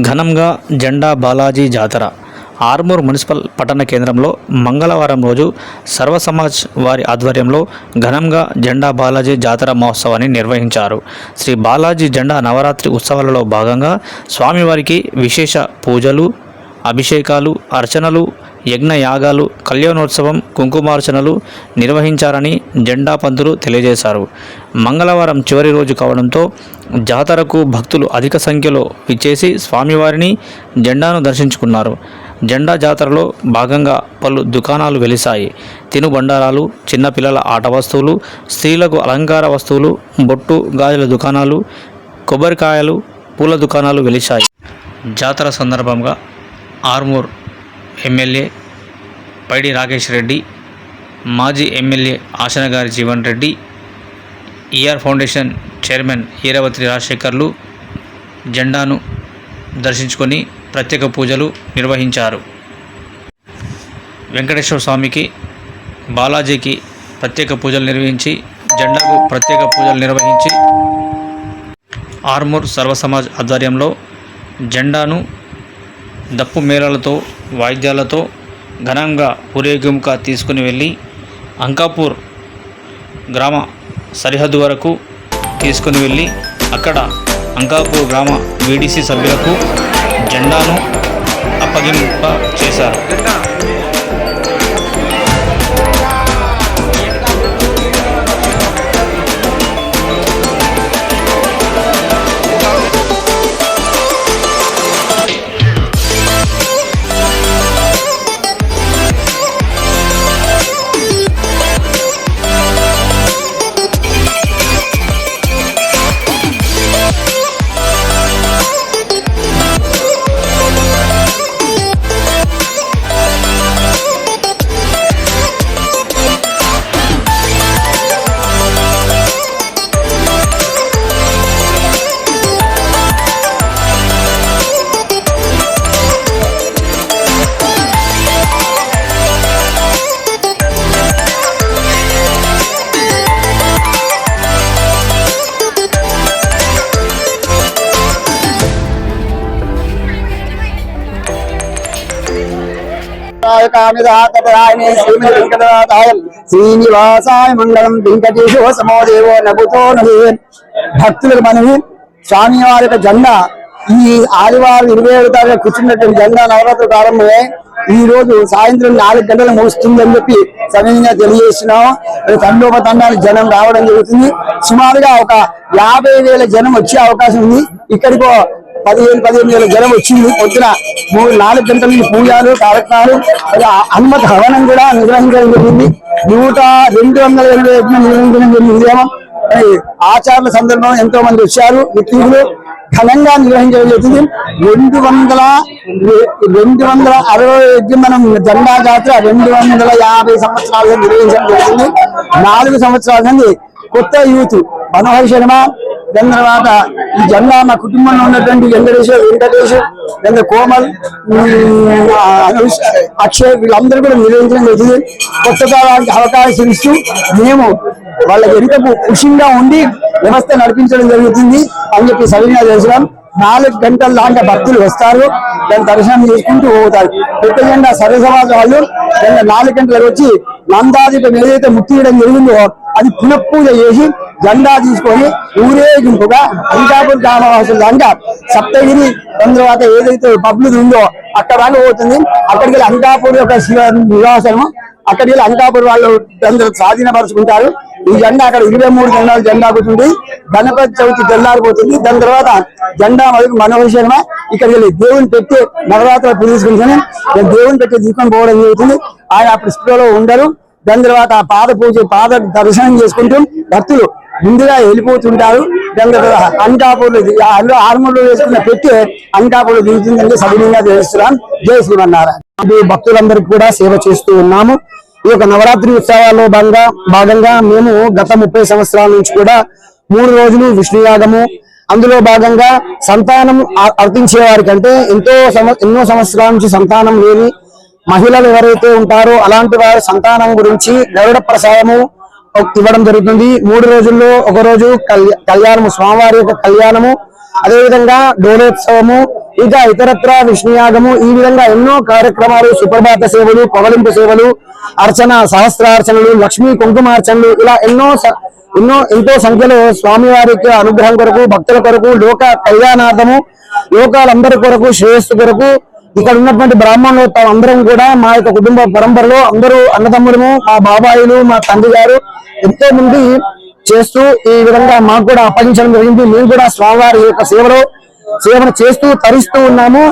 ఘనంగా జెండా బాలాజీ జాతర. ఆర్మూర్ మున్సిపల్ పట్టణ కేంద్రంలో మంగళవారం రోజు సర్వసమాజ్ వారి ఆధ్వర్యంలో ఘనంగా జెండా బాలాజీ జాతర మహోత్సవాన్ని నిర్వహించారు. శ్రీ బాలాజీ జెండా నవరాత్రి ఉత్సవాలలో భాగంగా స్వామివారికి విశేష పూజలు అభిషేకాలు అర్చనలు యజ్ఞ యాగాలు కళ్యాణోత్సవం కుంకుమార్చనలు నిర్వహించారని జెండా పంతులు తెలియజేశారు. మంగళవారం చివరి రోజు కావడంతో జాతరకు భక్తులు అధిక సంఖ్యలో విచ్చేసి స్వామివారిని జెండాను దర్శించుకున్నారు. జెండా జాతరలో భాగంగా పలు దుకాణాలు వెలిశాయి. తినుబండారాలు చిన్నపిల్లల ఆట వస్తువులు స్త్రీలకు అలంకార వస్తువులు బొట్టు గాజుల దుకాణాలు కొబ్బరికాయలు పూల దుకాణాలు వెలిశాయి. జాతర సందర్భంగా ఆర్మూర్ ఎమ్మెల్యే పైడి రాకేష్ రెడ్డి మాజీ MLA Ashannagari Jeevan Reddy ER foundation chairman Eravathi రాజశేఖర్లు జెండాను దర్శించుకొని ప్రత్యేక పూజలు నిర్వహించారు. వెంకటేశ్వర స్వామికి బాలాజీకి ప్రత్యేక పూజలు నిర్వహించి జెండాకు ప్రత్యేక పూజలు నిర్వహించి ఆర్మూర్ సర్వసమాజ్ ఆధ్వర్యంలో జెండాను దప్పు మేళాలతో వాయిద్యాలతో ఘనంగా ఊరేగింపుగా తీసుకుని వెళ్ళి అంకాపూర్ గ్రామ సరిహద్దు వరకు తీసుకుని వెళ్ళి అక్కడ అంకాపూర్ గ్రామ వీడీసీ సభ్యులకు జెండాను అప్పగింప చేశారు. శ్రీనివాసాయ మంగళం వెంకటేశో సమోదేవో నభుతో నభే భక్తులకు మనవి స్వామి వారి యొక్క జెండా ఈ ఆదివారం ఇరవై ఏడు తారీఖు కూర్చున్నటువంటి జెండా నవరాత్రులు ప్రారంభమయ్యాయి ఈ రోజు సాయంత్రం నాలుగు గంటలు ముగుస్తుందని చెప్పి సమయంగా తెలియజేస్తున్నాము తండోపతండాలు జనం రావడం జరుగుతుంది. సుమారుగా ఒక యాభై వేల జనం వచ్చే అవకాశం ఉంది. ఇక్కడికో పదిహేను పదిహేను వేల జనం వచ్చింది. పొద్దున మూడు నాలుగు గంటల నుంచి పూజలు కార్యక్రమాలు మరి హనుమత్ హవనం కూడా నిర్వహించడం జరిగింది. నూట రెండు వందల ఎనభై యజ్ఞం నిర్వహించడం జరిగింది ఆచారణ సందర్భం ఆచార్యుల సందర్భంలో ఎంతో మంది వచ్చారు. నిత్యులు ఘనంగా నిర్వహించడం జరిగింది. రెండు వందల రెండు వందల అరవై యజ్ఞం మనం జెండా జాతర రెండు వందల యాభై సంవత్సరాలుగా నిర్వహించడం జరుగుతుంది నాలుగు సంవత్సరాల నుండి కొత్త యూత్. మనోహర్ శర్మ దాని తర్వాత ఈ జెండా మా కుటుంబంలో ఉన్నటువంటి వెంకటేష్ వెంకటేష్ లేదా కోమల్ అక్షయ్ వీళ్ళందరూ కూడా నిర్వహించడం జరిగింది కొత్త తరానికి అవకాశం ఇస్తూ మేము వాళ్ళ వెనుకకు కృషిగా ఉండి వ్యవస్థ నడిపించడం జరుగుతుంది అని చెప్పి సవినీగా చేసినాం నాలుగు గంటల దాకా భక్తులు వస్తారు. దాని దర్శనం చేసుకుంటూ పోతారు. పెద్ద జెండా సర్వ వాళ్ళు నిన్న నాలుగు గంటలకు వచ్చి నందాదీపం ఏదైతే ముట్టియడం జరిగిందో అది పునఃపూజ చేసి జెండా తీసుకొని ఊరేగింపుగా అంకాపూర్ గ్రామవాసుల దాకా సప్తగిరి తర్వాత ఏదైతే పబ్లిక్ ఉందో అక్కడ దాకా పోతుంది. అక్కడికి వెళ్ళి అంకాపూర్ యొక్క శివ నివాసము. అక్కడికి వెళ్ళి అంకాపూర్ వాళ్ళు అందరూ స్వాధీనపరుచుకుంటారు. ఈ జెండా అక్కడ ఇరవై మూడు జెండాలు జెండా కూర్చుంది. గణపతి చవితి తెల్లారిపోతుంది దాని తర్వాత జెండా మొదటి మనోహర్ శర్మ ఇక్కడికి వెళ్ళి దేవుని పెట్టి నవరాత్రులు పూజించుకుంటాను దేవుని పెట్టి దీపం పోవడం జరుగుతుంది. ఆయన అప్పుడు స్పృహలో ఉండరు. దాని తర్వాత ఆ పాద పూజ పాద దర్శనం చేసుకుంటూ భక్తులు ముందుగా వెళ్ళిపోతుంటారు. దాని తర్వాత అంకాపూర్లు అందులో ఆర్మూర్లో వేసుకున్న పెట్టి అంకాపూర్లు దిగుతుందంటే సవినీయంగా జయ జై శ్రీమన్నారాయణ. అది భక్తులందరికీ కూడా సేవ చేస్తూ ఉన్నాము. ఈ యొక్క నవరాత్రి ఉత్సవాల్లో భాగంగా భాగంగా మేము గత ముప్పై సంవత్సరాల నుంచి కూడా మూడు రోజులు విష్ణుయాగము అందులో భాగంగా సంతానం అర్థించే వారికంటే ఎంతో ఎన్నో సంవత్సరాల నుంచి సంతానం లేని మహిళలు ఎవరైతే ఉంటారో అలాంటి వారి సంతానం గురించి గరుడ ప్రసాదము ఇవ్వడం జరుగుతుంది. మూడు రోజుల్లో ఒక రోజు కళ్యాణము స్వామివారి యొక్క కళ్యాణము అదేవిధంగా డోలోత్సవము ఇంకా ఇతరత్ర విష్ణుయాగము ఈ విధంగా ఎన్నో కార్యక్రమాలు సుప్రభాత సేవలు పవలింపు సేవలు అర్చన సహస్రార్చనలు లక్ష్మీ కుంకుమార్చనలు ఇలా ఎన్నో ఎన్నో ఎంతో సంఖ్యలో స్వామివారికి అనుగ్రహం కొరకు భక్తుల కొరకు లోక కళ్యాణార్థము లోకాలందరి కొరకు శ్రేయస్సు కొరకు ఇక్కడ ఉన్నటువంటి బ్రాహ్మణులు తాము అందరం కూడా మా యొక్క కుటుంబ పరంపరలో అందరూ అన్నదమ్ములము మా బాబాయిలు మా తండ్రి గారు ఎంతో మంది చేస్తూ ఈ విధంగా మాకు కూడా అప్పగించడం జరిగింది. మేము కూడా స్వామివారి యొక్క సేవలో సేవను చేస్తూ తరిస్తూ ఉన్నాము.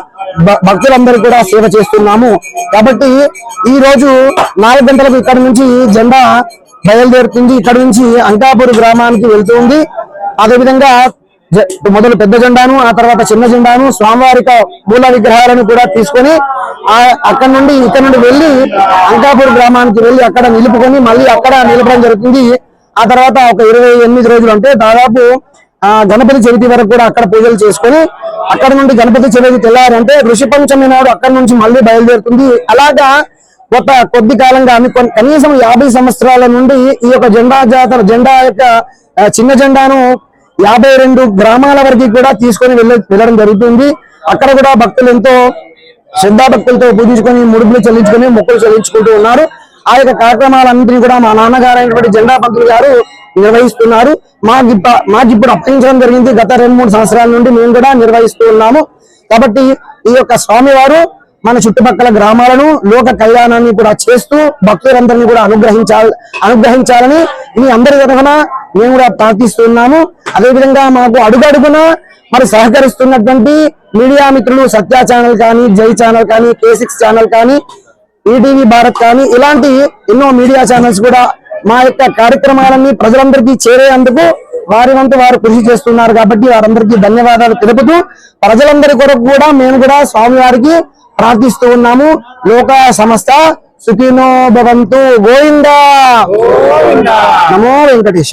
భక్తులందరూ కూడా సేవ చేస్తున్నాము. కాబట్టి ఈ రోజు నాలుగు గంటలకు ఇక్కడ నుంచి జెండా బయలుదేరుతుంది. ఇక్కడ నుంచి అంకాపూర్ గ్రామానికి వెళ్తుంది అదేవిధంగా జ- మొదలు పెద్ద జెండాను ఆ తర్వాత చిన్న జెండాను స్వామివారి మూల విగ్రహాలను కూడా తీసుకొని ఆ అక్కడ నుండి ఇక్కడ నుండి వెళ్ళి అంకాపూర్ గ్రామానికి వెళ్ళి అక్కడ నిలుపుకొని మళ్ళీ అక్కడ నిలపడం జరుగుతుంది. ఆ తర్వాత ఒక ఇరవై ఎనిమిది రోజులు అంటే దాదాపు ఆ గణపతి చవితి వరకు కూడా అక్కడ పూజలు చేసుకొని అక్కడ నుండి గణపతి చవితి తెల్లారంటే ఋషి పంచమి నాడు అక్కడ నుంచి మళ్ళీ బయలుదేరుతుంది. అలాగా ఒక కొద్ది కాలంగా కనీసం యాభై సంవత్సరాల నుండి ఈ యొక్క జెండా జాతర జెండా యొక్క చిన్న జెండాను యాభై రెండు గ్రామాల వరకు కూడా తీసుకొని వెళ్ళ వెళ్ళడం జరుగుతుంది. అక్కడ కూడా భక్తులు ఎంతో శ్రద్ధాభక్తులతో పూజించుకొని ముడుపులు చెల్లించుకొని మొక్కలు చెల్లించుకుంటూ ఉన్నారు. ఆ యొక్క కార్యక్రమాలన్నింటినీ కూడా మా నాన్నగారైనటువంటి జెండా పంతులు గారు నిర్వహిస్తున్నారు. మాకు మాకు ఇప్పుడు అప్పగించడం జరిగింది. గత రెండు మూడు సంవత్సరాల నుండి మేము కూడా నిర్వహిస్తూ ఉన్నాము. కాబట్టి ఈ యొక్క స్వామివారు మన చుట్టుపక్కల గ్రామాలను లోక కళ్యాణాన్ని కూడా చేస్తూ భక్తులందరినీ కూడా అనుగ్రహించాలి అనుగ్రహించాలని మీ అందరి తరఫున మేము కూడా ప్రార్థిస్తున్నాము అదేవిధంగా మాకు అడుగడుగున మరి సహకరిస్తున్నటువంటి మీడియా మిత్రులు సత్య ఛానల్ కానీ జై ఛానల్ కానీ కేసిక్స్ ఛానల్ కానీ ఈటీవీ భారత్ కానీ ఇలాంటి ఎన్నో మీడియా ఛానల్స్ కూడా మా యొక్క కార్యక్రమాలన్నీ ప్రజలందరికీ చేరేందుకు వారి వంతు వారు కృషి చేస్తున్నారు కాబట్టి వారందరికీ ధన్యవాదాలు తెలుపుతూ ప్రజలందరి కొరకు కూడా మేము కూడా స్వామివారికి ప్రార్థిస్తూ ఉన్నాము. లోక సమస్త సుఖినో భవంతు. గోవిందా. నమో వెంకటేశ.